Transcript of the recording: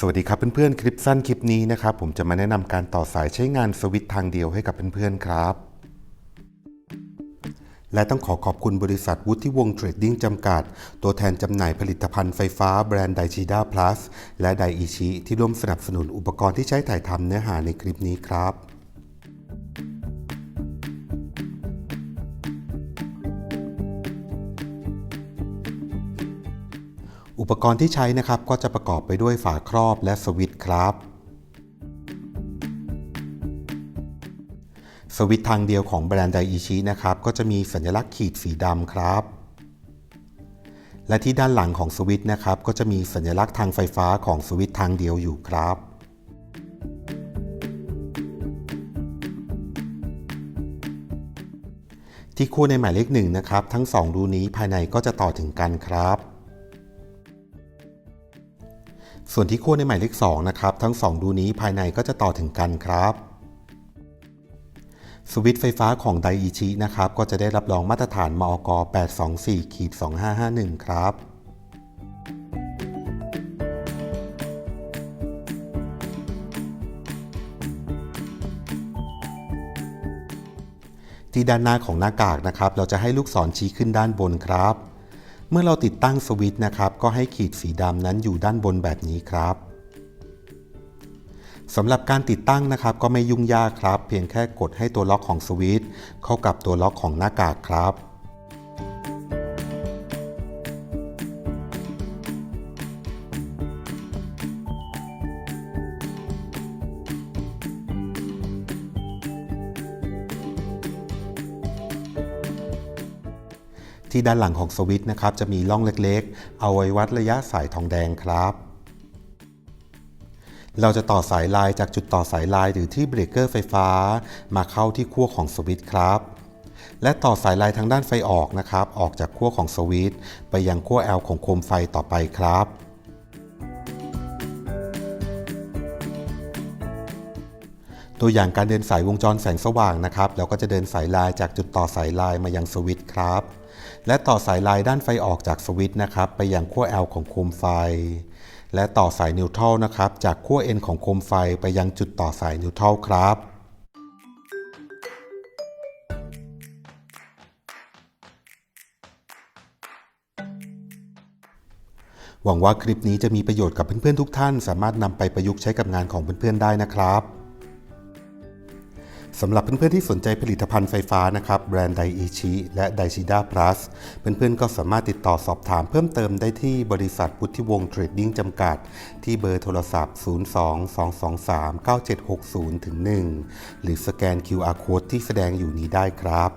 สวัสดีครับเพื่อนๆ คลิปสั้นคลิปนี้นะครับ ผมจะมาแนะนำการต่อสายใช้งานสวิตทางเดียวให้กับเพื่อนๆครับ และต้องขอขอบคุณบริษัทวุฒิวงเทรดดิ้งจำกัด ตัวแทนจำหน่ายผลิตภัณฑ์ไฟฟ้าแบรนด์ไดชิด้าพลัสและไดอิชิที่ร่วมสนับสนุนอุปกรณ์ที่ใช้ถ่ายทำเนื้อหาในคลิปนี้ครับ อุปกรณ์ที่ใช้นะครับก็จะประกอบไปด้วยฝาครอบและสวิตช์ครับ สวิตช์ทางเดียวของแบรนด์ไดอิชินะครับก็จะมีสัญลักษณ์ขีดสีดำครับ และที่ด้านหลังของสวิตช์นะครับก็จะมีสัญลักษณ์ทางไฟฟ้าของสวิตช์ทางเดียวอยู่ครับที่คู่ในหมายเลขหนึ่งนะครับ ทั้งสองรูนี้ภายในก็จะต่อถึงกันครับ ส่วนที่ขั้วในหมายเลข2นะครับทั้ง 2 ดูนี้ภายในก็จะต่อถึงกันครับสวิตช์ไฟฟ้าของไดอิชินะครับก็จะได้รับรองมาตรฐานมอก824ขีด2551 ครับที่ด้านหน้าของหน้ากากนะครับ เราจะให้ลูกศรชี้ขึ้นด้านบนครับ เมื่อเราติดตั้งสวิตช์นะครับ ก็ให้ขีดสีดำนั้นอยู่ด้านบนแบบนี้ครับสำหรับการติดตั้งนะครับก็ไม่ยุ่งยากครับ เพียงแค่กดให้ตัวล็อกของสวิตช์เข้ากับตัวล็อกของหน้ากากครับ ที่ด้านหลังของสวิตช์นะครับจะมีร่องเล็กๆ เอาไว้วัดระยะสายทองแดงครับ เราจะต่อสายลายจากจุดต่อสายลายหรือที่เบรกเกอร์ไฟฟ้า มาเข้าที่ขั้วของสวิตช์ครับ และต่อสายลายทางด้านไฟออกนะครับ ออกจากขั้วของสวิตช์ไปยังขั้ว L ของโคมไฟต่อไปครับ ตัวอย่างการเดินสายวงจรแสงสว่างนะครับเราก็จะเดินสายลายจากจุดต่อสายลายมายังสวิตช์ครับ และต่อสายลายด้านไฟออกจากสวิตช์นะครับ ไปยังขั้ว L ของโคมไฟ และต่อสายนิวทรัลนะครับ จากขั้ว N ของโคมไฟไปยังจุดต่อสายนิวทรัลครับหวังว่าคลิปนี้จะมีประโยชน์กับเพื่อนๆทุกท่าน สามารถนำไปประยุกต์ใช้กับงานของเพื่อนๆได้นะครับ สำหรับเพื่อนๆที่สนใจผลิตภัณฑ์ไฟฟ้านะครับแบรนด์ไดอิชิและไดชิด้าพลัสเพื่อนๆก็สามารถติดต่อสอบถามเพิ่มเติมได้ที่บริษัทพุทธิวงศ์เทรดดิ้งจำกัด ที่เบอร์โทรศัพท์ 02-223-9760-1หรือสแกน QR Code ที่แสดงอยู่นี้ได้ครับ